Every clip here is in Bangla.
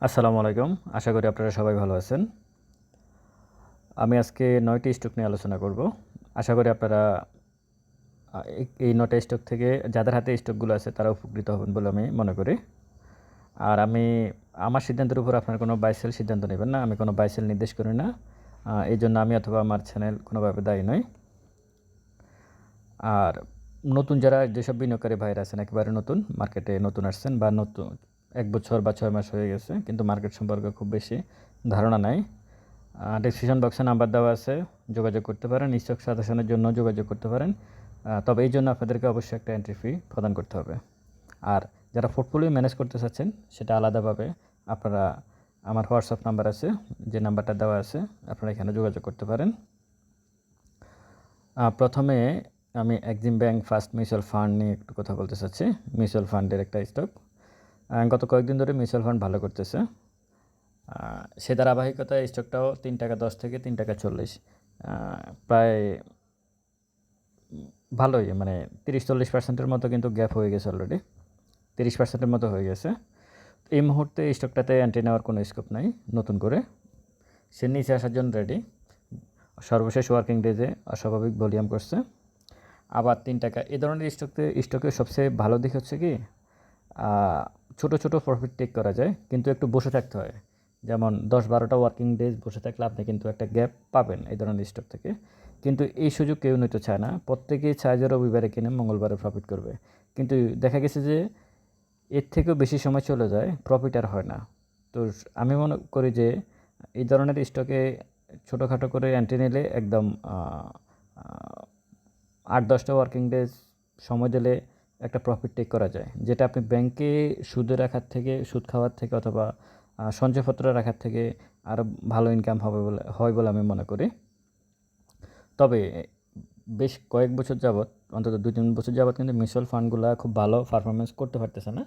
আসসালামু আলাইকুম। আশা করি আপনারা সবাই ভালো আছেন। আমি আজকে নয়টি স্টক নিয়ে আলোচনা করব। আশা করি আপনারা এই- নয়টা স্টক থেকে যাদের হাতে স্টকগুলো আছে তারা উপকৃত হবেন বলে আমি মনে করি। আর আমি, আমার সিদ্ধান্তের উপর আপনার কোনো বাইসেল সিদ্ধান্ত নেবেন না। আমি কোনো বাইসেল নির্দেশ করি না। এই জন্য আমি অথবা আমার চ্যানেল কোনোভাবে দায়ী নই। আর নতুন যারা যেসব বিনিয়োগকারী ভাইরা আছেন, একেবারে নতুন মার্কেটে নতুন আসছেন বা নতুন এক বছর বা ছয় মাস হয়ে গেছে, কিন্তু মার্কেট সম্পর্কে খুব বেশি ধারণা নাই। ডিসক্রিপশন বক্সে নাম্বার দেওয়া আছে, যোগাযোগ করতে পারেন স্টক সাজেশনের জন্য যোগাযোগ করতে পারেন। তবে এই জন্য আপনাদেরকে অবশ্যই একটা এন্ট্রি ফি প্রদান করতে হবে। আর যারা পোর্টফোলিও ম্যানেজ করতে চাচ্ছেন, সেটা আলাদাভাবে আপনারা, আমার হোয়াটসঅ্যাপ নাম্বার আছে, যে নাম্বারটা দেওয়া আছে, আপনারা এখানে যোগাযোগ করতে পারেন। প্রথমে আমি Exim bank first mutual fund নিয়ে একটু কথা বলতে চাচ্ছি। মিউচুয়াল ফান্ডের একটা স্টক গত কয়েকদিন ধরে মিউচুয়াল ফান্ড ভালো করতেছে। সে ধারাবাহিকতায় স্টকটাও তিন টাকা দশ থেকে তিন টাকা চল্লিশ। প্রায় ভালোই মানে তিরিশ চল্লিশ পার্সেন্টের মতো কিন্তু গ্যাপ হয়ে গেছে অলরেডি তিরিশ পার্সেন্টের মতো হয়ে গেছে। এই মুহূর্তে স্টকটাতে অ্যান্টি নেওয়ার কোনো স্কোপ নাই নতুন করে। সে নিচে আসার জন্য রেডি সর্বশেষ ওয়ার্কিং ডেজে অস্বাভাবিক ভলিউম করছে। আবার তিন টাকা। এ ধরনের স্টকতে স্টকের সবচেয়ে ভালো দিক হচ্ছে কি? ছোট ছোট প্রফিট টেক করা যায়, কিন্তু একটু বসে থাকতে হয়। যেমন দশ বারোটা ওয়ার্কিং ডেজ বসে থাকলে আপনি কিন্তু একটা গ্যাপ পাবেন এই ধরনের স্টক থেকে। কিন্তু এই সুযোগ কেউ নিতে চায় না। প্রত্যেকেই চায় যে রবিবারে কিনে মঙ্গলবারে প্রফিট করবে। কিন্তু দেখা গেছে যে এর থেকেও বেশি সময় চলে যায় প্রফিট আর হয় না। তো আমি মনে করি যে এই ধরনের স্টকে ছোটোখাটো করে অ্যান্টি নিলে একদম আট, দশটা ওয়ার্কিং ডেজ সময় দিলে একটা প্রফিট টেক করা যায়। যেটা আপনি ব্যাংকে সুদে রাখার থেকে, সুদ খাওয়ার থেকে অথবা সঞ্চয়পত্র রাখার থেকে আরও ভালো ইনকাম হবে বলে, হয় বলে আমি মনে করি। তবে, বেশ কয়েক বছর যাবৎ, অন্তত দুই তিন বছর যাবৎ কিন্তু মিউচুয়াল ফান্ডগুলো খুব ভালো পারফরমেন্স করতে পারতেছে না।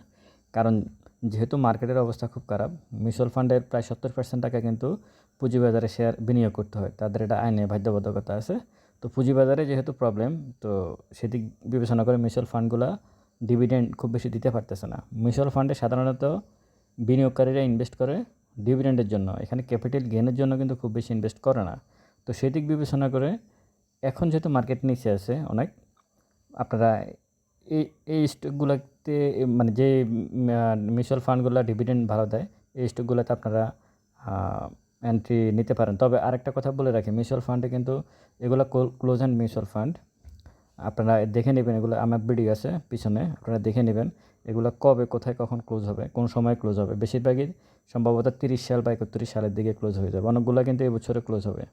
কারণ যেহেতু মার্কেটের অবস্থা খুব খারাপ মিউচুয়াল ফান্ডের প্রায় সত্তর পার্সেন্ট টাকা কিন্তু পুঁজিবাজারে শেয়ার বিনিয়োগ করতে হয়। তাদের এটা আইনে বাধ্যবাধকতা আছে। তো পুঁজিবাজারে যেহেতু প্রবলেম তো সেদিক বিবেচনা করে মিউচুয়াল ফান্ডগুলো ডিভিডেন্ড খুব বেশি দিতে পারতেছে না। মিউচুয়াল ফান্ডে সাধারণত বিনিয়োগকারীরা ইনভেস্ট করে ডিভিডেন্ডের জন্য। এখানে ক্যাপিটাল গেনের জন্য কিন্তু খুব বেশি ইনভেস্ট করে না। তো সেদিক বিবেচনা করে এখন যেহেতু মার্কেট নিচে আছে অনেক, আপনারা এই এই স্টকগুলোতে মানে যে মিউচুয়াল ফান্ডগুলো ডিভিডেন্ড ভালো দেয়, এই স্টকগুলোতে আপনারা এন্ট্রি নিতে পারেন। তবে আরেকটা কথা বলে রাখি মিউচুয়াল ফান্ডে কিন্তু এগুলো ক্লোজ অ্যান্ড মিউচুয়াল ফান্ড আপনারা দেখে নেবেন এগুলো, আমার ভিডিও আছে পিছনে, আপনারা দেখে নেবেন এগুলো কবে, কোথায়, কখন ক্লোজ হবে, কোন সময় ক্লোজ হবে। বেশিরভাগই সম্ভবত তিরিশ সাল বা একত্রিশ সালের দিকে ক্লোজ হয়ে যাবে। অনেকগুলো কিন্তু এই বছরে ক্লোজ হবে।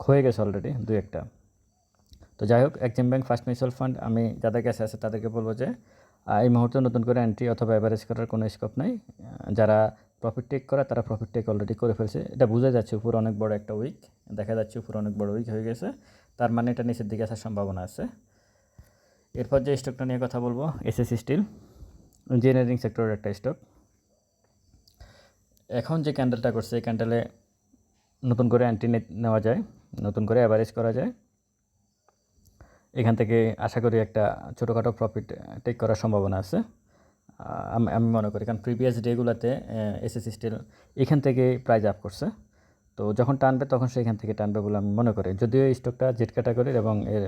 হয়ে গেছে অলরেডি দু একটা। তো যাই হোক Exim bank first mutual fund আমি যাদের কাছে আছে তাদেরকে বলব যে এই মুহূর্তে নতুন করে এন্ট্রি অথবা অ্যাভারেজ করার কোনো স্কোপ নাই। যারা প্রফিট টেক করা, তারা প্রফিট টেক অলরেডি করে ফেলছে। এটা বোঝা যাচ্ছে উপর অনেক বড় একটা উইক দেখা যাচ্ছে উপর অনেক বড় উইক হয়ে গেছে। তার মানে এটা নিচের দিকে আসার সম্ভাবনা আছে। এরপর যে স্টকটা নিয়ে কথা বলব এসএস স্টিল ইঞ্জিনিয়ারিং সেক্টরের একটা স্টক এখন যে ক্যান্ডেলটা করছে, এই ক্যান্ডেলে নতুন করে অ্যান্টি নেওয়া যায়, নতুন করে অ্যাভারেজ করা যায়। এখান থেকে আশা করি একটা ছোটোখাটো প্রফিট টেক করার সম্ভাবনা আছে। আমি মনে করি। কারণ প্রিভিয়াস ডেগুলোতে এসএস স্টিল এখান থেকে প্রাইজ আপ করছে। তো যখন টানবে, তখন সেখান থেকে টানবে বলে আমি মনে করি। যদিও স্টকটা জেট ক্যাটাগরির এবং এর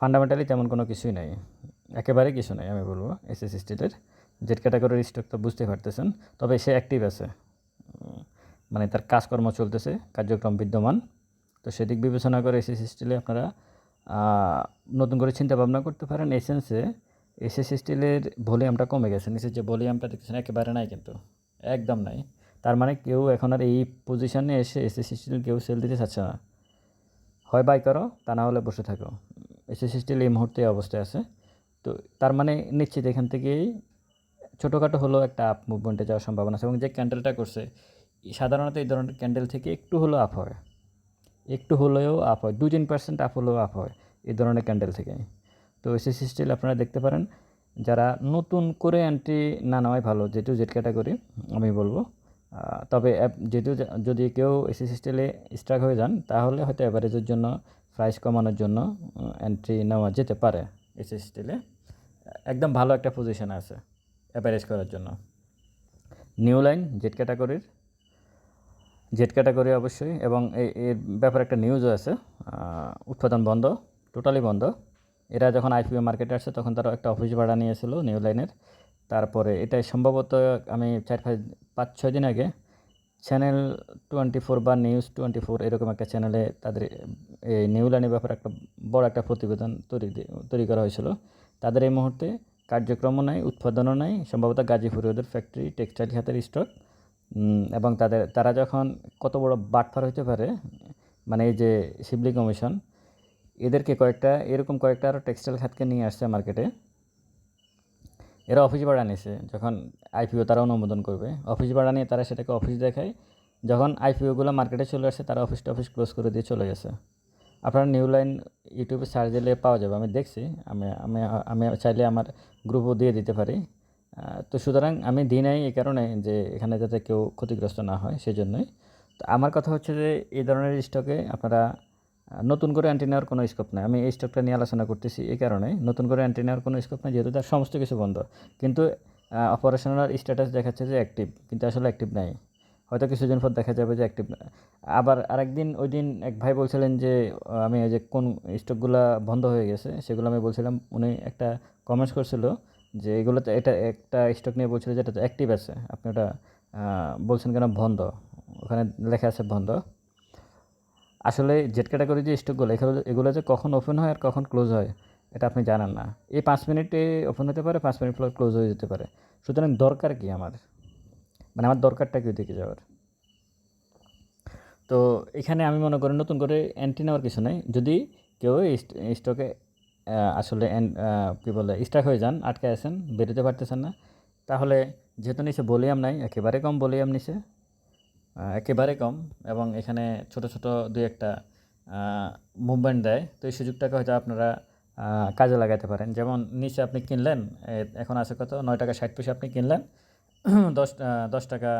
ফান্ডামেন্টালি তেমন কোনো কিছুই নাই। একেবারে কিছু নেই, আমি বলব। এসএস স্টিলের জেট ক্যাটাগরির স্টক তো বুঝতে পারতেছেন। তবে সে অ্যাক্টিভ আছে। মানে তার কাজকর্ম চলতেছে, কার্যক্রম বিদ্যমান। তো সেদিক বিবেচনা করে এসএস স্টিলে আপনারা নতুন করে চিন্তা ভাবনা করতে পারেন। এসেন্সে এসএস স্টিলের ভলিউমটা কমে গেছে, নিচের যে ভলিউমটা দেখছেন একেবারে নাই কিন্তু, একদম নাই। তার মানে কেউ এখন আর এই পজিশনে এসে এসএস স্টিল কেউ সেল দিতে চাচ্ছে না। হয় বাই করো, তা না হলে বসে থাকো। এসএস স্টিল এই মুহূর্তে অবস্থায় আছে। তো তার মানে নিশ্চিত এখান থেকেই ছোটোখাটো হলেও একটা আপ মুভমেন্টে যাওয়ার সম্ভাবনা আছে এবং যে ক্যান্ডেলটা করছে, সাধারণত এই ধরনের ক্যান্ডেল থেকে একটু হলেও আপ হয়। একটু হলেও আপ হয় দু তিন পার্সেন্ট আপ হলেও আপ হয় এই ধরনের ক্যান্ডেল থেকে। তো এসএসসি স্টিল আপনারা দেখতে পারেন, যারা নতুন করে এন্ট্রি না নেওয়াই ভালো যেটু জেড ক্যাটাগরি আমি বলব। তবে যেহেতু যদি কেউ এসএসসি স্টিলে স্ট্রাক হয়ে যান, তাহলে হয়তো অ্যাভারেজের জন্য প্রাইস কমানোর জন্য এন্ট্রি নেওয়া যেতে পারে এসএসসি স্টিলে একদম ভালো একটা পজিশন আছে অ্যাভারেজ করার জন্য। নিউ লাইন জেড ক্যাটাগরির জেড ক্যাটাগরি অবশ্যই, এবং এর ব্যাপারে একটা নিউজও আছে উৎপাদন বন্ধ টোটালি বন্ধ। এরা যখন আইপিও মার্কেটে আসছে, তখন তারা একটা অফিস ভাড়া নিয়েছিল নিউ লাইনের তারপরে এটাই সম্ভবত আমি চার পাঁচ পাঁচ ছয় দিন আগে চ্যানেল টোয়েন্টি ফোর বা নিউজ টোয়েন্টি ফোর এরকম একটা চ্যানেলে তাদের এই নিউ লাইনের ব্যাপারে একটা বড় একটা প্রতিবেদন তৈরি তৈরি করা হয়েছিল। তাদের এই মুহূর্তে কার্যক্রমও নাই, উৎপাদনও নাই, সম্ভবত গাজীপুরে ওদের ফ্যাক্টরি টেক্সটাইল খাতের স্টক এবং তাদের, তারা যখন কত বড় বাটফার হতে পারে মানে এই যে শিবলি কমিশন এদেরকে কয়েকটা, এরকম কয়েকটা আরও টেক্সটাইল খাতকে নিয়ে আসছে মার্কেটে এরা অফিস ভাড়া নিয়েছে যখন আইপিও তারা অনুমোদন করবে। অফিস ভাড়া নিয়ে তারা সেটাকে অফিস দেখায়। যখন আইপিওগুলো মার্কেটে চলে আসে, তারা অফিস টফিস ক্লোজ করে দিয়ে চলে গেছে। আপনারা নিউ লাইন ইউটিউবে সার্চ দিলে পাওয়া যাবে। আমি দেখছি, আমি আমি আমি চাইলে আমার গ্রুপও দিয়ে দিতে পারি। তো সুতরাং আমি দিই নাই এই কারণে যে এখানে যাতে কেউ ক্ষতিগ্রস্ত না হয় সেই জন্যই তো আমার কথা হচ্ছে যে এই ধরনের স্টকে আপনারা নতুন করে অ্যান্টি নেওয়ার কোনো স্কোপ নাই। আমি এই স্টকটা নিয়ে আলোচনা করতেছি এই কারণে নতুন করে অ্যান্টি নেওয়ার কোনো স্কোপ নাই, যেহেতু তার সমস্ত কিছু বন্ধ। কিন্তু অপারেশনাল স্ট্যাটাস দেখাচ্ছে যে অ্যাক্টিভ কিন্তু আসলে অ্যাক্টিভ নাই। হয়তো কিছুদিন পর দেখা যাবে যে অ্যাক্টিভ আবার আরেকদিন ওই দিন এক ভাই বলছিলেন যে আমি যে কোন স্টকগুলো বন্ধ হয়ে গেছে, সেগুলো আমি বলছিলাম, উনি একটা কমেন্টস করছিল যে এগুলোতে এটা একটা স্টক নিয়ে বলছিল যে এটা অ্যাক্টিভ আছে। আপনি ওটা বলছেন কেন বন্ধ? ওখানে লেখা আছে বন্ধ। আসলে জেট ক্যাটাগরি যে স্টকগুলো এগুলো এগুলো যে কখন ওপেন হয় আর কখন ক্লোজ হয়, এটা আপনি জানেন না। এই পাঁচ মিনিটে ওপেন হতে পারে, পাঁচ মিনিট পর ক্লোজ হয়ে যেতে পারে। সুতরাং দরকার কি আমার? মানে আমার দরকারটা কি ওইদিকে যাওয়ার? তো এখানে আমি মনে করি নতুন করে অ্যান্টি নেওয়ার কিছু নেই। যদি কেউ স্টকে আসলে কী বলে স্টাক হয়ে যান, আটকে আছেন, বেরোতে পারতেছেন না, তাহলে যেহেতু নিচে ভলিউম নাই, একেবারে কম ভলিউম নিচে একেবারে কম এবং এখানে ছোট ছোট দুই একটা মুভমেন্ট দেয়। তো এই সুযোগটাকে হয়তো আপনারা কাজে লাগাতে পারেন। যেমন নিচে আপনি কিনলেন এখন আছে কত? নয় টাকা ষাট পয়সা আপনি কিনলেন। দশ দশ টাকা,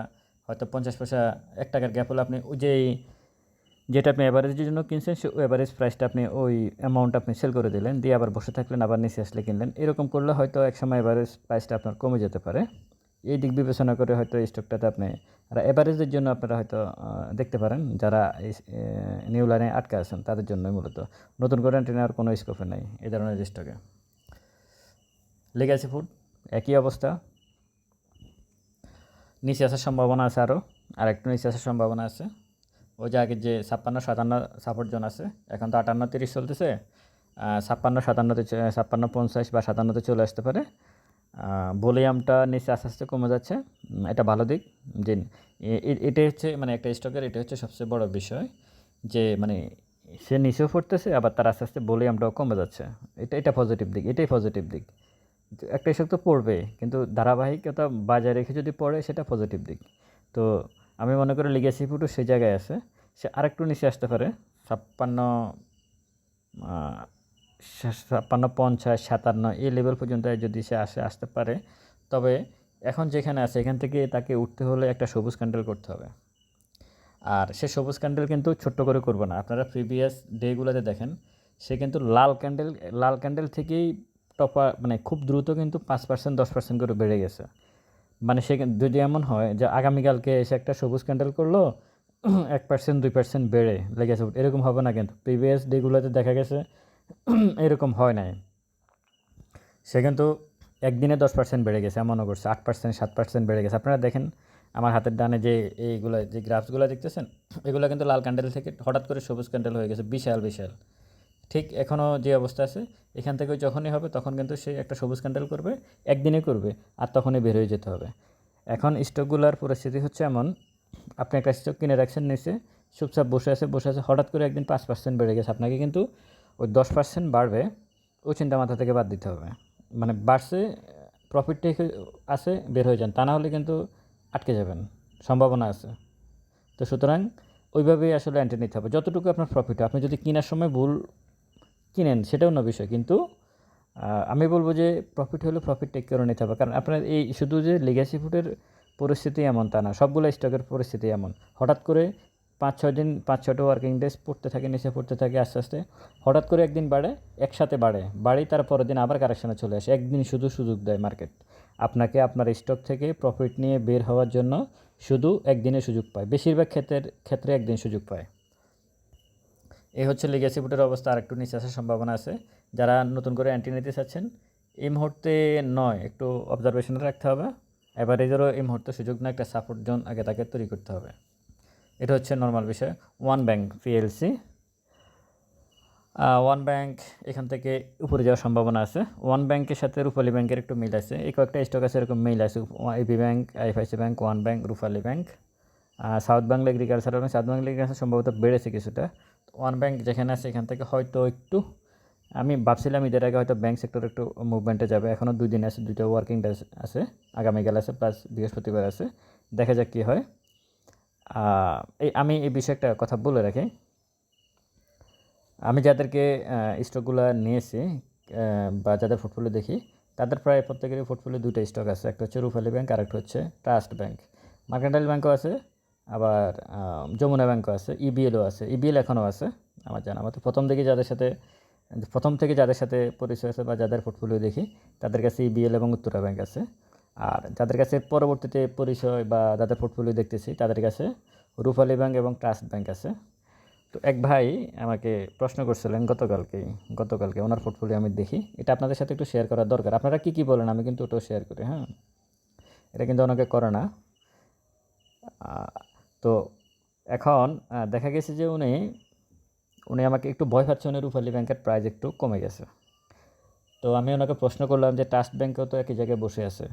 হয়তো পঞ্চাশ পয়সা, এক টাকার গ্যাপ হলে আপনি ওই যেই, যেটা আপনি অ্যাভারেজের জন্য কিনছেন, সে অ্যাভারেজ প্রাইসটা আপনি ওই অ্যামাউন্ট আপনি সেল করে দিলেন। দিয়ে আবার বসে থাকলেন, আবার নিচে আসলে কিনলেন। এরকম করলে হয়তো এক সময় অ্যাভারেজ প্রাইসটা আপনার কমে যেতে পারে। এই দিক বিবেচনা করে হয়তো এই স্টকটাতে আপনি, আর অ্যাভারেজের জন্য আপনারা হয়তো দেখতে পারেন, যারা নিউ লাইনে আটকে আছেন, তাদের জন্যই মূলত। নতুন করে এন্ট্রি নেওয়ার কোনো স্কোপে নেই, এই ধরনের স্টকে লেগেছে ফুড একই অবস্থা। নিচে আসার সম্ভাবনা আছে আরও আর একটু নিচে আসার সম্ভাবনা আছে। ওই যে আগে যে ছাপ্পান্ন, সাতান্ন সাপোর্ট জোন আছে, এখন তো আটান্ন, তিরিশ চলতেছে। ছাপ্পান্ন, সাতান্নতে, ছাপ্পান্ন, পঞ্চাশ বা সাতান্নতে চলে আসতে পারে। ভলিউমটা নিচে আস্তে আস্তে কমে যাচ্ছে। এটা ভালো দিক। যে, এ- এ- এটাই হচ্ছে মানে একটা স্টকের এটা হচ্ছে সবচেয়ে বড় বিষয়। যে মানে সে নিচেও পড়তেছে, আবার তার আস্তে আস্তে ভলিউমটাও কমে যাচ্ছে। এটা এটা পজিটিভ দিক, এটাই পজিটিভ দিক। একটা স্টক তো পড়বে, কিন্তু ধারাবাহিকতা বজায় রেখে যদি পড়ে, সেটা পজিটিভ দিক। তো আমি মনে করি লিগেসি ফুটও সেই জায়গায় আছে। সে আরেকটু নিচে আসতে পারে। ছাপ্পান্ন ছাপ্পান্ন পঞ্চাশ, সাতান্ন এই লেভেল পর্যন্ত যদি সে আসে, আসতে পারে, তবে এখন যেখানে আছে, এখান থেকে তাকে উঠতে হলে একটা সবুজ ক্যান্ডেল করতে হবে। আর সে সবুজ ক্যান্ডেল কিন্তু ছোট্ট করে করব না। আপনারা প্রিভিয়াস ডেগুলোতে দেখেন, সে কিন্তু লাল ক্যান্ডেল লাল ক্যান্ডেল থেকেই টপা মানে খুব দ্রুত কিন্তু পাঁচ পার্সেন্ট দশ পার্সেন্ট করে বেড়ে গেছে। মানে সে যদি এমন হয় যে আগামীকালকে এসে একটা সবুজ ক্যান্ডেল করল, এক পার্সেন্ট দুই পার্সেন্ট বেড়ে লেগেছে। এরকম হবে না কিন্তু। প্রিভিয়াস ডেগুলোতে দেখা গেছে এরকম হয় নাই। সে কিন্তু একদিনে দশ পার্সেন্ট বেড়ে গেছে, এমনও করছে, আট পার্সেন্ট সাত পার্সেন্ট বেড়ে গেছে। আপনারা দেখেন, আমার হাতের ডানে যে এইগুলো, যে গ্রাফসগুলো দেখতেছেন, এগুলো কিন্তু লাল ক্যান্ডেল থেকে হঠাৎ করে সবুজ ক্যান্ডেল হয়ে গেছে, বিশাল বিশাল। ঠিক এখনও যে অবস্থা আছে, এখান থেকে যখনই হবে, তখন কিন্তু সে একটা সবুজ ক্যান্ডেল করবে, একদিনে করবে, আর তখনই বের হয়ে যেতে হবে। এখন স্টকগুলোর পরিস্থিতি হচ্ছে এমন, আপনি একটা স্টক কিনে রাখছেন নিচে, চুপচাপ বসে আছে বসে আছে, হঠাৎ করে একদিন পাঁচ পার্সেন্ট বেড়ে গেছে। আপনাকে কিন্তু ওই দশ পার্সেন্ট বাড়বে ওই চিন্তা মাথা থেকে বাদ দিতে হবে। মানে বাড়ছে প্রফিট থেকে আছে, বের হয়ে যান। তা না হলে কিন্তু আটকে যাবেন, সম্ভাবনা আছে। তো সুতরাং ওইভাবেই আসলে এন্ট্রি নিতে হবে। যতটুকু আপনার প্রফিট আপনি যদি কেনার সময় ভুল কিনেন, সেটাও না বিষয়। কিন্তু আমি বলব যে প্রফিট হলে প্রফিট টেক করে নিতে হবে। কারণ আপনার এই শুধু যে লিগ্যাসি ফুডের পরিস্থিতি এমন তা না, সবগুলো স্টকের পরিস্থিতি এমন। হঠাৎ করে পাঁচ ছয় দিন পাঁচ ছটা ওয়ার্কিং ডেজ পড়তে থাকে, নিচে পড়তে থাকে, আস্তে আস্তে। হঠাৎ করে একদিন বাড়ে, একসাথে বাড়ে। বাড়ি তার পরের দিন আবার কারেকশানে চলে আসে। একদিন শুধু সুযোগ দেয় মার্কেট আপনাকে আপনার স্টক থেকে প্রফিট নিয়ে বের হওয়ার জন্য শুধু একদিনে সুযোগ পায়। বেশিরভাগ ক্ষেত্রের ক্ষেত্রে একদিন সুযোগ পায়। এই হচ্ছে লিগেসি বুটের অবস্থা। আরেকটু নিচে আসার সম্ভাবনা আছে। যারা নতুন করে অ্যান্টি নিতে চাচ্ছেন, এই মুহূর্তে নয়। একটু অবজারভেশনে রাখতে হবে। অ্যাভারেজেরও এই মুহূর্তে সুযোগ না, একটা সাপোর্ট জোন আগে তাকে তৈরি করতে হবে। এটা হচ্ছে নর্মাল বিষয়। One Bank PLC One Bank এখান থেকে উপরে যাওয়ার সম্ভাবনা আছে। ওয়ান ব্যাংকের সাথে রূপালী ব্যাংকের একটু মিল আছে। এই কয়েকটা স্টক আছে, এরকম মিল আছে। AB bank IFIC bank One Bank Rupali bank south Bangla agriculture south Bangla agriculture সম্ভবত বেড়েছে কিছুটা। ওয়ান ব্যাংক যেখানে আছে, এখান থেকে হয়তো একটু, আমি ভাবছিলাম ঈদের আগে হয়তো ব্যাংক সেক্টর একটু মুভমেন্টে যাবে। এখনও দুই দিন আছে, দুইটা ওয়ার্কিং ডে আছে। আগামীকাল আছে প্লাস বৃহস্পতিবার আছে। দেখা যাক কী হয়। আমি এই বিষয়ে একটা কথা বলে রাখি। আমি যাদেরকে স্টকগুলো নিয়েছি বা যাদের পোর্টফোলিও দেখি, তাদের প্রায় প্রত্যেকেরই পোর্টফোলিও দুটো স্টক আছে। একটা হচ্ছে রুফালি ব্যাংক আর একটা হচ্ছে ট্রাস্ট ব্যাংক মার্কেন্টাইল ব্যাংকও আছে, আবার যমুনা ব্যাংকও আছে ইবিএলও আছে ইবিএল এখনও আছে, আমার জানা মতো। প্রথম থেকে যাদের সাথে, প্রথম থেকে যাদের সাথে পরিচয় আছে বা যাদের পোর্টফোলিও দেখি, তাদের কাছে ইবিএল এবং উত্তরা ব্যাংক আছে। আর যাদের কাছে পরবর্তীতে পরিচয় বা যাদের পোর্টফোলিও দেখতেছি, তাদের কাছে রূপালী ব্যাংক এবং ট্রাস্ট ব্যাংক আছে। তো এক ভাই আমাকে প্রশ্ন করছিলেন গতকালকেই গতকালকে ওনার পোর্টফোলিও আমি দেখি। এটা আপনাদের সাথে একটু শেয়ার করার দরকার। আপনারা কী কী বলেন? আমি কিন্তু ওটাও শেয়ার করি হ্যাঁ? এটা কিন্তু অনেকে করে না। তো এখন দেখা গেছে যে উনি উনি আমাকে একটু ভয় পাচ্ছে উনি রূপালী ব্যাংকের প্রাইস একটু কমে গেছে। তো আমি ওনাকে প্রশ্ন করলাম যে, ট্রাস্ট ব্যাংকেও তো একই জায়গায় বসে আছে?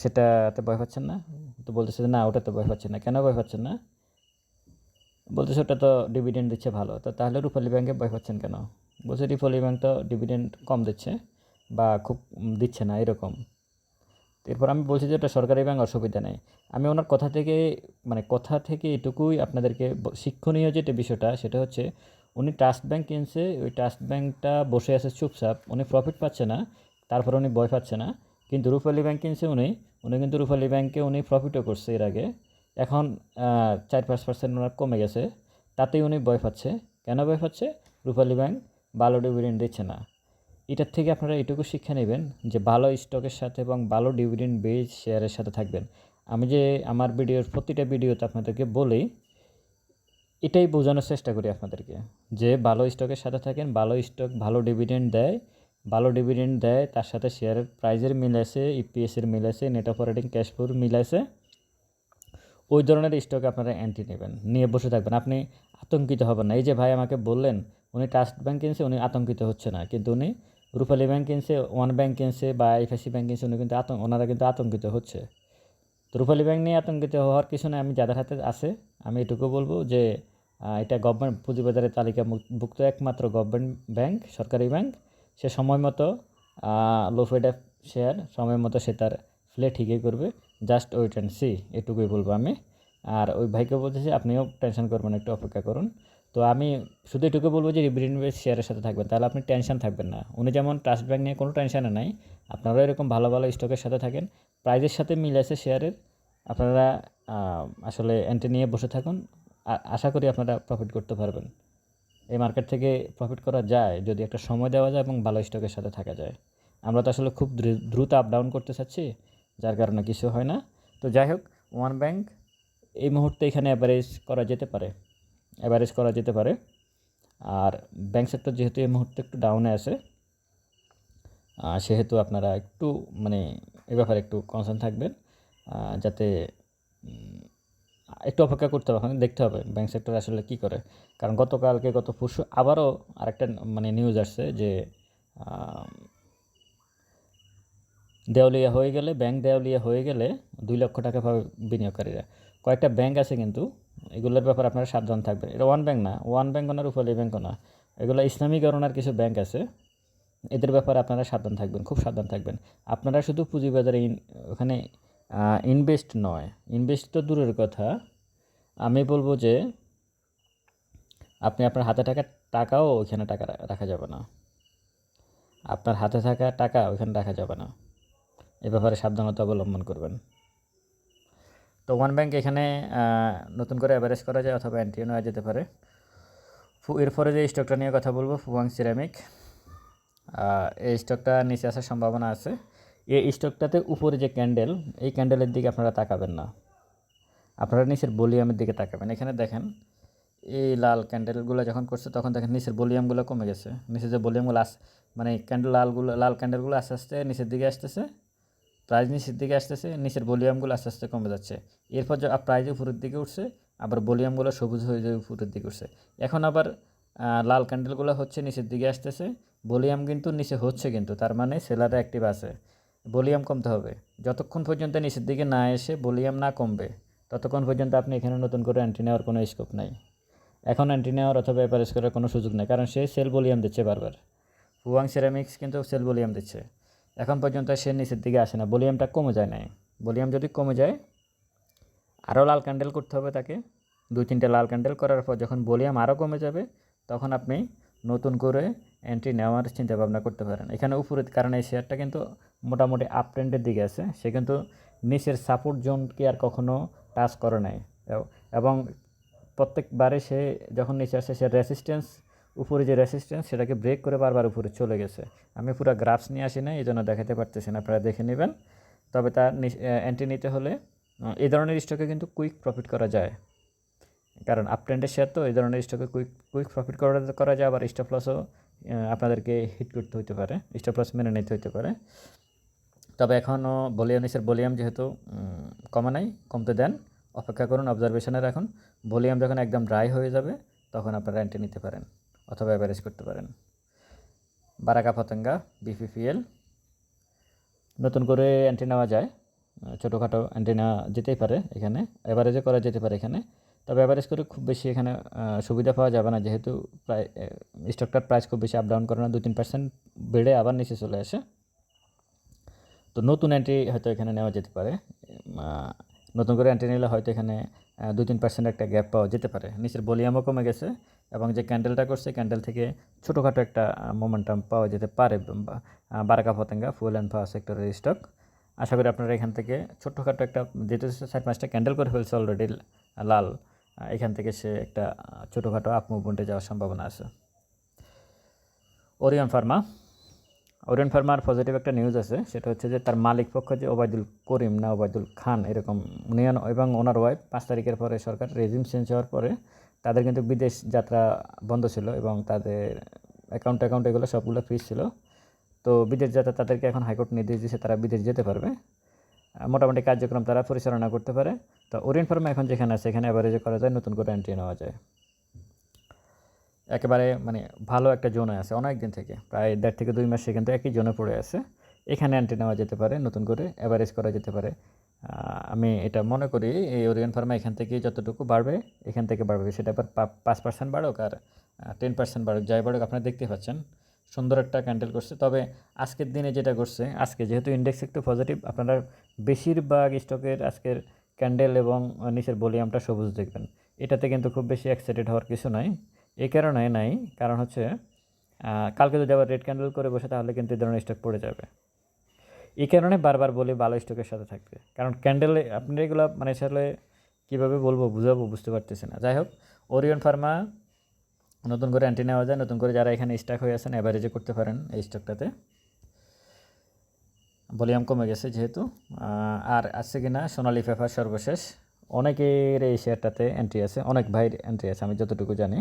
সেটাতে ভয় পাচ্ছেন না? তো বলতেছে না, ওটাতে ভয় পাচ্ছেন না। কেন ভয় পাচ্ছেন না? বলতেছে, ওটা তো ডিভিডেন্ড দিচ্ছে ভালো। তো তাহলে রূপালী ব্যাংকে ভয় পাচ্ছেন কেন? বলছে রূপালী ব্যাংক তো ডিভিডেন্ড কম দিচ্ছে বা খুব দিচ্ছে না, এরকম। এরপর আমি বলছি যে ওটা সরকারি ব্যাংক অসুবিধা নেই। আমি ওনার কথা থেকে মানে কথা থেকে এটুকুই আপনাদেরকে শিক্ষণীয় যেটা বিষয়টা, সেটা হচ্ছে, উনি ট্রাস্ট ব্যাংক কিনছে, ওই ট্রাস্ট ব্যাংকটা বসে আছে চুপচাপ, উনি প্রফিট পাচ্ছে না, তারপর উনি ভয় পাচ্ছে না। কিন্তু রূপালী ব্যাংক কিনছে উনি উনি কিন্তু রূপালী ব্যাংকে উনি প্রফিটও করছে এর আগে। এখন চার পাঁচ পার্সেন্ট ওনার কমে গেছে, তাতেই উনি ভয় পাচ্ছে। কেন ভয় পাচ্ছে? রূপালী ব্যাংক ভালো ডিভিডেন্ড দিচ্ছে না। এটার থেকে আপনারা এটুকু শিক্ষা নেবেন যে ভালো স্টকের সাথে এবং ভালো ডিভিডেন্ড বেস শেয়ারের সাথে থাকবেন। আমি যে আমার ভিডিওর প্রতিটা ভিডিওতে আপনাদেরকে বলি, এটাই বোঝানোর চেষ্টা করি আপনাদেরকে যে ভালো স্টকের সাথে থাকেন, ভালো স্টক ভালো ডিভিডেন্ড দেয় ভালো ডিভিডেন্ড দেয়, তার সাথে শেয়ারের প্রাইজের মিল আছে ইপিএসের মিল আছে নেট অপারেটিং ক্যাশ ফ্লোর মিল আছে। ওই ধরনের স্টকে আপনারা অ্যান্টি নেবেন, নিয়ে বসে থাকবেন। আপনি আতঙ্কিত হবেন না। এই যে ভাই আমাকে বললেন, উনি ট্রাস্ট ব্যাংক কিনছে, উনি আতঙ্কিত হচ্ছে না। কিন্তু উনি রূপালী ব্যাংক কিনছে ওয়ান ব্যাংক কিনছে বা আইএফআইসি ব্যাংক কিনছে, উনি কিন্তু আতঙ্ক ওনারা কিন্তু আতঙ্কিত হচ্ছে। তো রূপালী ব্যাংক নিয়ে আতঙ্কিত হওয়ার কিছু নয় আমি যাদের হাতে আছে, আমি এটুকু বলব যে এটা গভর্নমেন্ট পুঁজিবাজারের তালিকাভুক্ত একমাত্র গভর্নমেন্ট ব্যাংক সরকারি ব্যাংক সে সময় মতো লো ফেড শেয়ার সময় মতো সে তার ফ্লে ঠিকই করবে। জাস্ট ওয়েট অ্যান্ড সি এটুকুই বলব আমি। আর ওই ভাইকে বলতেছি, আপনিও টেনশন করবেন একটু অপেক্ষা করুন। তো আমি শুধু এটুকু বলব যে বেস শেয়ারের সাথে থাকবেন, তাহলে আপনি টেনশন থাকবেন না। উনি যেমন ট্রাস্ট ব্যাংক নিয়ে কোনো টেনশনে নাই, আপনারাও এরকম ভালো ভালো স্টকের সাথে থাকেন। প্রাইজের সাথে মিল আছে শেয়ারের আপনারা আসলে এন্ট্রি নিয়ে বসে থাকুন। আশা করি আপনারা প্রফিট করতে পারবেন। এই মার্কেট থেকে প্রফিট করা যায় যদি একটা সময় দেওয়া যায় এবং ভালো স্টকের সাথে থাকা যায়। আমরা তো আসলে খুব দ্রুত আপ ডাউন করতে চাচ্ছি, যার কারণে কিছু হয় না। তো যাই হোক ওয়ান ব্যাংক এই মুহূর্তে এখানে অ্যাভারেজ করা যেতে পারে অ্যাভারেজ করা যেতে পারে। আর ব্যাংক সেক্টর যেহেতু এই মুহূর্তে একটু ডাউনে আছে সেহেতু আপনারা একটু মানে এ ব্যাপারে একটু কনসার্ন থাকবেন যাতে একটু অপেক্ষা করতে হবে দেখতে হবে ব্যাংক সেক্টর আসলে কী করে। কারণ গতকালকে গত পরশু আবারও আরেকটা মানে নিউজ আসছে যে দেওয়ালিয়া হয়ে গেলে ব্যাংক দেওয়ালিয়া হয়ে গেলে দুই লক্ষ টাকা পাবে বিনিয়োগকারীরা। কয়েকটা ব্যাংক আছে কিন্তু, এগুলোর ব্যাপারে আপনারা সাবধান থাকবেন। এটা ওয়ান ব্যাংক না ওয়ান ব্যাংক না রূপালী ব্যাংকও না এগুলো ইসলামীকরণের কিছু ব্যাংক আছে, এদের ব্যাপারে আপনারা সাবধান থাকবেন, খুব সাবধান থাকবেন। আপনারা শুধু পুঁজিবাজারে ওখানে ইনভেস্ট নয় ইনভেস্ট তো দূরের কথা আমি বলব যে, আপনি আপনার হাতে থাকা টাকাও ওইখানে টাকা রাখা যাবে না। আপনার হাতে থাকা টাকা ওইখানে রাখা যাবে না। এ ব্যাপারে সাবধানতা অবলম্বন করবেন। তো ওয়ান ব্যাংক এখানে নতুন করে অ্যাভারেজ করা যায় অথবা অ্যান্টিও নেওয়া যেতে পারে। এরপরে যে স্টকটা নিয়ে কথা বলব ফুয়াং সিরামিক এই স্টকটা নিচে আসার সম্ভাবনা আছে। এই স্টকটাতে উপরে যে ক্যান্ডেল এই ক্যান্ডেলের দিকে আপনারা তাকাবেন না। আপনারা নিচের ভলিউমের দিকে তাকাবেন। এখানে দেখেন, এই লাল ক্যান্ডেলগুলো যখন করছে, তখন দেখেন নিচের ভলিউমগুলো কমে গেছে। নিচে যে ভলিউমগুলো আস মানে ক্যান্ডেল লালগুলো, লাল ক্যান্ডেলগুলো আস্তে আস্তে নিচের দিকে আসতেছে প্রাইজ নিচের দিকে আসতেছে, নিচের ভলিউমগুলো আস্তে আস্তে কমে যাচ্ছে। এরপর প্রাইজ উপরের দিকে উঠছে, আবার ভলিউমগুলো সবুজ হয়ে যায় উপরের দিকে উঠছে। এখন আবার লাল ক্যান্ডেলগুলো হচ্ছে নিচের দিকে আসতেছে, ভলিউম কিন্তু নিচে হচ্ছে কিন্তু, তার মানে সেলারে অ্যাক্টিভ আছে। ভলিউম কমতে হবে। যতক্ষণ পর্যন্ত নিচের দিকে না এসে ভলিউম না কমবে ততক্ষণ পর্যন্ত আপনি এখানে নতুন করে অ্যান্টি নেওয়ার কোনো স্কোপ নাই। এখন অ্যান্টি নেওয়ার অথবা অ্যাপারেজ করার কোনো সুযোগ নেই, কারণ সে সেল ভলিউম দিচ্ছে বারবার। হুয়াং সেরামিক্স কিন্তু সেল ভলিউম দিচ্ছে। এখন পর্যন্ত সে নিচের দিকে আসে না ভলিউমটা কমে যায় নাই। ভলিউম যদি কমে যায়, আরও লাল ক্যান্ডেল করতে হবে তাকে। দুই তিনটে লাল ক্যান্ডেল করার পর যখন ভলিউম আরও কমে যাবে, তখন আপনি নতুন করে এন্ট্রি নেওয়ার চিন্তা ভাবনা করতে পারেন। এখানে উপরে, কারণ এই শেয়ারটা কিন্তু মোটামুটি আপ ট্রেন্ডের দিকে আছে। সে কিন্তু নিচের সাপোর্ট জোনকে আর কখনো টাচ করে নাই। এবং প্রত্যেকবারে সে যখন নিচে আসে, সে রেসিস্ট্যান্স উপরে যে রেসিস্ট্যান্স সেটাকে ব্রেক করে বারবার উপরে চলে গেছে। আমি পুরো গ্রাফস নিয়ে আসি না এই জন্য দেখাতে পারতেছি না, আপনারা দেখে নেবেন। তবে তার এন্ট্রি নিতে হলে এই ধরনের স্টকে কিন্তু কুইক প্রফিট করা যায়। কারণ আপ ট্রেন্ডের শেয়ার তো এই ধরনের স্টকে কুইক কুইক প্রফিট করা যায়, আবার স্টপ লসও আপনাদেরকে হিট করতে হতে পারে স্টপ লস মেনে নিতে হতে পারে। তবে এখনও ভলিউম বলিয়াম যেহেতু কমে নাই, কমতে দেন। অপেক্ষা করুন অবজারভেশনে রাখুন। ভলিউম যখন একদম ড্রাই হয়ে যাবে, তখন আপনারা এন্ট্রি নিতে পারেন অথবা অ্যাভারেজ করতে পারেন। বারাকা পতঙ্গা বিপিপিএল নতুন করে এন্ট্রি নেওয়া যায়। ছোটোখাটো নেওয়া যেতেই পারে এখানে। অ্যাভারেজে করা যেতে পারে এখানে। তবে অ্যাভারেজ করে খুব বেশি এখানে সুবিধা পাওয়া যাবে না। যেহেতু প্রায় স্টকটার প্রাইস খুব বেশি আপ ডাউন করে না। দু তিন পার্সেন্ট বেড়ে আবার নিচে চলে আসে। তো নতুন এন্ট্রি হয়তো এখানে নেওয়া যেতে পারে। নতুন করে এন্ট্রি নিলে হয়তো এখানে দুই তিন পার্সেন্ট একটা গ্যাপ পাওয়া যেতে পারে। নিচের ভলিউমও কমে গেছে এবং যে ক্যান্ডেলটা করছে ক্যান্ডেল থেকে ছোটোখাটো একটা মোমেন্টাম পাওয়া যেতে পারে Baraka Patenga fuel and power সেক্টরের স্টক আশা করি আপনারা এখান থেকে ছোট্টখাটো একটা, যেহেতু চার পাঁচটা ক্যান্ডেল করে ফেলছে অলরেডি লাল এখান থেকে সে একটা ছোটোখাটো আপ মুভমেন্টে যাওয়ার সম্ভাবনা আছে। ওরিয়ন ফার্মা ওরিয়ন ফার্মার পজিটিভ একটা নিউজ আছে, সেটা হচ্ছে যে তার মালিক পক্ষ যে ওবায়দুল করিম না ওবায়দুল খান এরকম, উনি এবং ওনার ওয়াইফ পাঁচ তারিখের পরে সরকার রেজিম চেঞ্জ হওয়ার পরে তাদের কিন্তু বিদেশ যাত্রা বন্ধ ছিল এবং তাদের অ্যাকাউন্ট অ্যাকাউন্ট এগুলো সবগুলো ফ্রিজ ছিল। তো বিদেশ যাত্রা তাদেরকে এখন হাইকোর্ট নির্দেশ দিয়েছে তারা বিদেশ যেতে পারবে। মোটামুটি কার্যক্রম তারা পরিচালনা করতে পারে। তো ওরিয়ন ফার্মা এখন যেখানে আছে, এখানে অ্যাভারেজে করা যায়, নতুন করে এন্ট্রি নেওয়া যায়। একেবারে মানে ভালো একটা জোনে আছে অনেক দিন থেকে, প্রায় দেড় থেকে দুই মাস সেখান থেকে একই জোনে পড়ে আছে। এখানে অ্যান্টি নেওয়া যেতে পারে, নতুন করে অ্যাভারেজ করা যেতে পারে। আমি এটা মনে করি এই ওরিয়ন ফার্মা এখান থেকে যতটুকু বাড়বে, এখান থেকে বাড়বে। সেটা আবার পাঁচ পার্সেন্ট বাড়ুক আর টেন পার্সেন্ট বাড়ুক, যাই বাড়ুক, আপনারা দেখতে পাচ্ছেন। সুন্দর একটা ক্যান্ডেল করছে। তবে আজকের দিনে যেটা করছে, আজকে যেহেতু ইন্ডেক্স একটু পজিটিভ আপনারা বেশিরভাগ স্টকের আজকের ক্যান্ডেল এবং নিচের ভলিউমটা সবুজ দেখবেন। এটাতে কিন্তু খুব বেশি এক্সাইটেড হওয়ার কিছু নাই। এই কারণে নাই কারণ হচ্ছে কালকে যদি আবার রেড ক্যান্ডেল করে বসে, তাহলে কিন্তু এই ধরনের স্টক পড়ে যাবে। এই কারণে বারবার বলি, ভালো স্টকের সাথে থাকতে। কারণ ক্যান্ডেলে আপনি এগুলো মানে আসলে কীভাবে বলব, বুঝাবো, বুঝতে পারতেছি না। যাই হোক ওরিয়ন ফার্মা নতুন করে অ্যান্টি নেওয়া যায়, নতুন করে যারা এখানে স্টক হয়ে আছেন অ্যাভারেজে করতে পারেন এই স্টকটাতে ভলিউম কমে গেছে যেহেতু আর আছে কি না, সোনালি পেপার সর্বশেষ। অনেকের এই শেয়ারটাতে এন্ট্রি আছে, অনেক ভাইয়ের এন্ট্রি আছে, আমি যতটুকু জানি।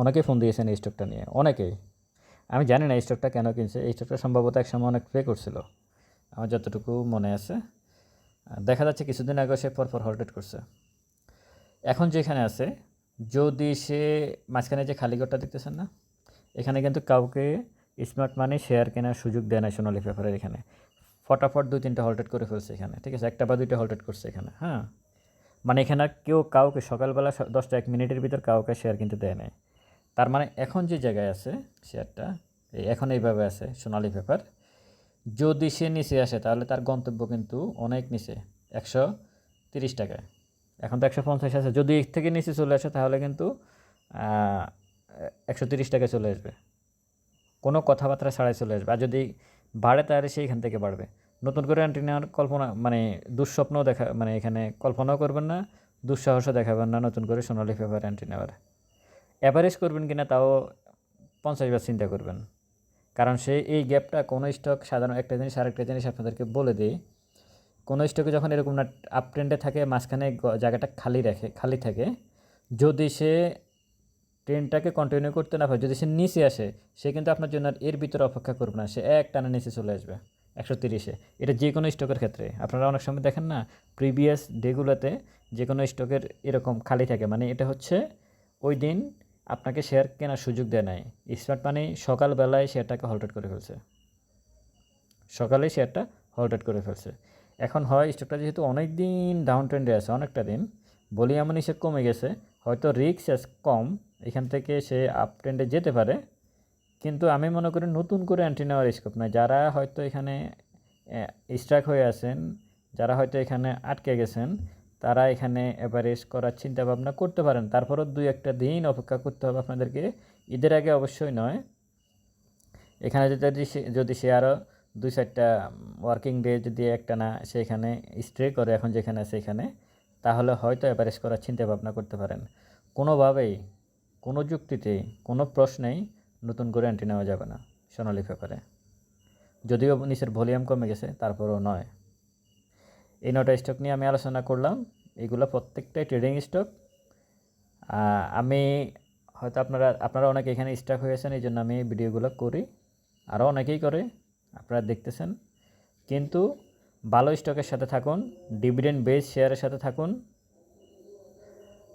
অনেকেই ফোন দিয়েছেন এই স্টকটা নিয়ে। অনেকেই। আমি জানি না এই স্টকটা কেন কিনছে। এই স্টকটা সম্ভবত এক সময় অনেক পে করছিল। আমার যতটুকু মনে আছে। দেখা যাচ্ছে কিছুদিন আগে সে পরপর হল্টেড করছে। এখন যেখানে আছে, যদি সে মাঝখানে যে খালি ঘরটা দেখতেছেন না, এখানে কিন্তু কাউকে স্মার্ট মানি শেয়ার কেনার সুযোগ দেয় না সোনালি পেপারের এখানে। ফটাফট দুই তিনটা হল্টেড করে ফেলছে এখানে। ঠিক আছে, একটা বা দুইটা হল্টেড করছে এখানে। হ্যাঁ? মানে এখানে আর কেউ কাউকে সকালবেলা দশটা এক মিনিটের ভিতর কাউকে শেয়ার কিন্তু দেয় নাই। তার মানে এখন যে জায়গায় আছে শেয়ারটা এই এখন এইভাবে আছে, সোনালি পেপার যদি সে নিচে আসে, তাহলে তার গন্তব্য কিন্তু অনেক নিচে, একশো তিরিশ টাকায়। এখন তো একশো পঞ্চাশ আছে। যদি এর থেকে নিচে চলে আসে, তাহলে কিন্তু একশো তিরিশ টাকায় চলে আসবে। কোনো কথাবার্তা ছাড়াই চলে আসবে। আর যদি বাড়ে, তাহলে সেইখান থেকে বাড়বে। নতুন করে অ্যান্টি নেওয়ার কল্পনা মানে দুঃস্বপ্নও দেখা মানে এখানে কল্পনাও করবেন না, দুঃসাহসও দেখাবেন না নতুন করে সোনালি পেপার অ্যান্টি নেওয়ার। অ্যাভারেজ করবেন কিনা তাও পঞ্চাশ বার চিন্তা করবেন। কারণ সে এই গ্যাপটা কোনো স্টক সাধারণ একটা জিনিস, আরেকটা জিনিস আপনাদেরকে বলে দিই, কোনো স্টকে যখন এরকম না আপ ট্রেন্ডে থাকে, মাঝখানে জায়গাটা খালি রাখে, খালি থাকে, যদি সে ট্রেনটাকে কন্টিনিউ করতে না পারে, যদি সে নিচে আসে, সে কিন্তু আপনার জন্য এর ভিতরে অপেক্ষা করবে না, সে এক টানা নিচে চলে আসবে। একশো তিরিশে। এটা যে কোনো স্টকের ক্ষেত্রে। আপনারা অনেক সময় দেখেন না প্রিভিয়াস ডেগুলোতে যে কোনো স্টকের এরকম খালি থাকে। মানে এটা হচ্ছে ওই দিন আপনাকে শেয়ার কেনার সুযোগ দেয় নাই। স্মার্ট মানি সকালবেলায় শেয়ারটাকে হল্টেড করে ফেলছে। সকালে শেয়ারটা হল্টেড করে ফেলছে। এখন হয় স্টকটা যেহেতু অনেক দিন ডাউন ট্রেন্ডে আছে, অনেকটা দিন বলি এমন হিসেব কমে গেছে। হয়তো রিক্স কম, এখান থেকে সে আপ ট্রেন্ডে যেতে পারে। কিন্তু আমি মনে করি নতুন করে অ্যান্টি নেওয়ার স্কোপ নয় যারা হয়তো এখানে স্ট্রাক হয়ে আছেন, যারা হয়তো এখানে আটকে গেছেন, তারা এখানে এভারেজ করার চিন্তা ভাবনা করতে পারেন। তারপরও দুই একটা দিন অপেক্ষা করতে হবে আপনাদেরকে। ঈদের আগে অবশ্যই নয়। এখানে যদি যদি সে আরও দুই চারটা ওয়ার্কিং ডে যদি একটা না সেখানে স্ট্রে করে, এখন যেখানে এখানে, তাহলে হয়তো অ্যাভারেজ করার চিন্তা ভাবনা করতে পারেন। কোনোভাবেই, কোনো যুক্তিতেই কোনো প্রশ্নেই নতুন করে অ্যান্টি নেওয়া যাবে না সোনালি পেপারে যদিও নিচের ভলিউম কমে গেছে, তারপরও নয়। এই নটা স্টক নিয়ে আমি আলোচনা করলাম। এগুলো প্রত্যেকটাই ট্রেডিং স্টক আমি হয়তো আপনারা আপনারা অনেকে এখানে স্টক হয়েছেন এই জন্য আমি ভিডিওগুলো করি। আরও অনেকেই করে, আপনারা দেখতেছেন। কিন্তু ভালো স্টকের সাথে থাকুন ডিভিডেন্ড বেস শেয়ারের সাথে থাকুন।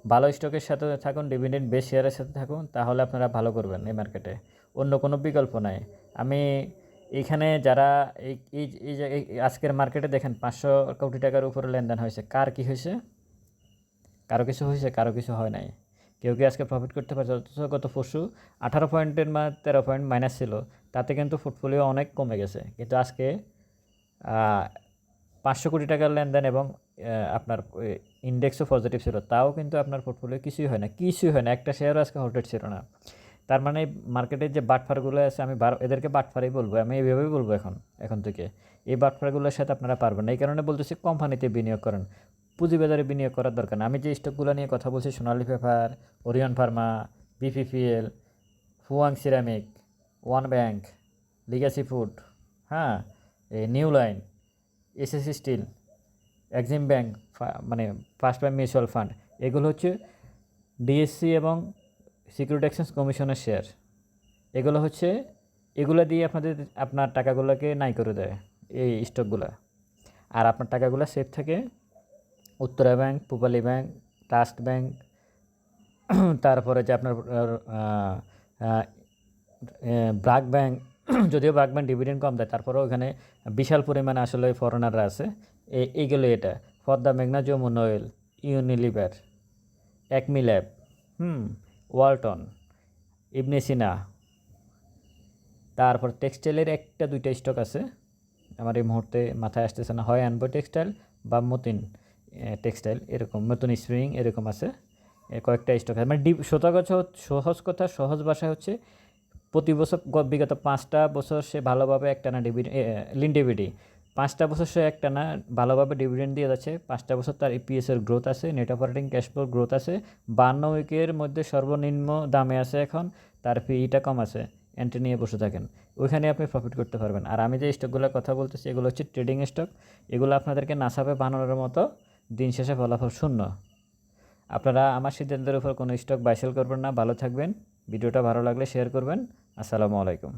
ভালো স্টকের সাথে থাকুন ডিভিডেন্ড বেশ শেয়ারের সাথে থাকুন, তাহলে আপনারা ভালো করবেন এই মার্কেটে অন্য কোনো বিকল্প নাই। আমি এখানে যারা এই এই আজকের মার্কেটে দেখেন, পাঁচশো কোটি টাকার উপরে লেনদেন হয়েছে। কার কি হয়েছে? কারও কিছু হয়েছে, কারও কিছু হয় নাই। কেউ কি আজকে প্রফিট করতে পারছে? অথচ গত পরশু আঠারো পয়েন্টের মা তেরো পয়েন্ট মাইনাস ছিল। তাতে কিন্তু পোর্টফোলিও অনেক কমে গেছে। কিন্তু আজকে পাঁচশো কোটি টাকার লেনদেন এবং আপনার ইন্ডেক্সও পজিটিভ ছিল তাও কিন্তু আপনার পোর্টফোলিও কিছুই হয় না, কিছুই হয় না, একটা শেয়ারও আজকে হোল্টেড ছিল না। তার মানে মার্কেটের যে বাটফারগুলো আছে, আমি এদেরকে বাটফারই বলব, আমি এইভাবেই বলব এখন এখন থেকে। এই বাটফারগুলোর সাথে আপনারা পারবেন না, এই কারণে বলতেছি কোম্পানিতে বিনিয়োগ করেন। পুঁজিবাজারে বিনিয়োগ করার দরকার আমি যে স্টকগুলো নিয়ে কথা বলছি, Sonali Paper, Orion Pharma BPPL Fuwang ceramic one bank Legacy food হ্যাঁ এই নিউ লাইন এসএসসি স্টিল এক্সিম ব্যাংক মানে ফার্স্ট ব্যাংক মিউচুয়াল ফান্ড, এগুলো হচ্ছে ডিএসসি এবং সিকিউরিটি এক্সচেঞ্জ কমিশনের শেয়ার। এগুলো হচ্ছে, এগুলো দিয়ে আপনাদের, আপনার টাকাগুলোকে নাই করে দেয় এই স্টকগুলো। আর আপনার টাকাগুলো সেফ থাকে Uttara bank Pubali bank, trust bank, তারপরে যে আপনার ব্রাক ব্যাংক, যদিও ব্রাক ব্যাংক ডিভিডেন্ড কম দেয়, তারপরেও ওখানে বিশাল পরিমাণে আসলে ফরেনাররা আছে। এ- এইগুলো এটা। ফদ্দা মেঘনা যমুন অয়েল ইউনিলিভার একমি ল্যাব হুম, ওয়ালটন, ইবনে সিনা। তারপর টেক্সটাইলের একটা, দুইটা স্টক আছে। আমার এই মুহূর্তে মাথায় আসতেছে না, হয় আনব টেক্সটাইল বা মতিন টেক্সটাইল, এরকম নতুন স্প্রিং এরকম আছে। কয়েকটা স্টক আছে। মানে ডি শতগছ সহজ কথা, সহজ ভাষায় হচ্ছে, প্রতি বছর বিগত পাঁচটা বছর সে ভালোভাবে একটানা ডিভিডেন্ড লিন ডিভিডি পাঁচটা বছর সে একটা না, ভালোভাবে ডিভিডেন্ড দিয়ে যাচ্ছে। পাঁচটা বছর তার ইপিএস এর গ্রোথ আছে net operating cash flow growth আছে। বান্ন উইকের মধ্যে সর্বনিম্ন দামে আছে এখন, তার পিইটা কম আছে এন্ট্রি নিয়ে বসে থাকেন। ওইখানে আপনি প্রফিট করতে পারবেন। আর আমি যে স্টকগুলোর কথা বলতেছি, এগুলো হচ্ছে ট্রেডিং স্টক এগুলো আপনাদেরকে নাসাপে বানানোর মতো দিন শেষে ফলাফল শূন্য। আপনারা আমার সিদ্ধান্তের উপর কোনো স্টক বাইসেল করবেন না। ভালো থাকবেন। ভিডিওটা ভালো লাগলে শেয়ার করবেন। আসসালামু আলাইকুম।